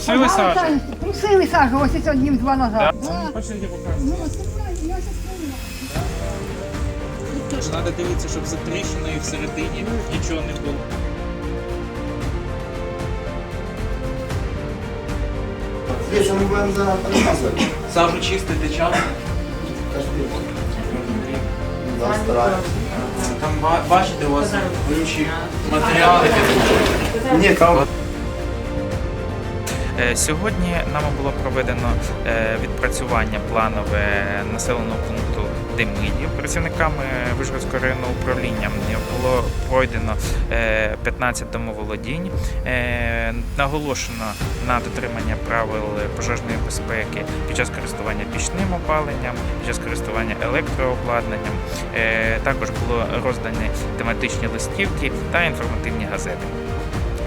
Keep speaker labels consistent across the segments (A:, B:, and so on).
A: Сажали,
B: сажу?
A: Просили сажу, ось це днів два назад. Да.
B: Хочете показати?
A: Ну, це правильно, я щас.
B: Треба дивитися, щоб за тріщиною всередині нічого не було.
C: Дивіться, ми будемо зараз переказувати.
B: Сажу чистити час.
C: Да, стараюсь.
B: Там ба- бачите, у вас інші матеріали.
C: Ні, там
D: Сьогодні нами було проведено е, відпрацювання планове населеного пункту Демидів працівниками Вишгородського районного управління. Було пройдено е, 15 домоволодінь. Е, Наголошено на дотримання правил пожежної безпеки під час користування пічним опаленням, під час користування електрообладнанням. Е, Також було роздані тематичні листівки та інформативні газети.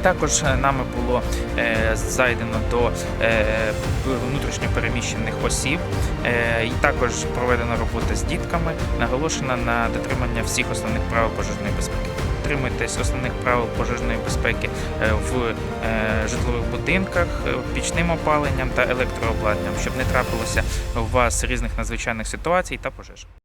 D: Також е, нами було е, зайдено до е, внутрішньопереміщених осіб, і також проведена робота з дітками, наголошена на дотримання всіх основних правил пожежної безпеки. Дотримуйтесь основних правил пожежної безпеки в житлових будинках, пічним опаленням та електрообладнанням, щоб не трапилося у вас різних надзвичайних ситуацій та пожеж.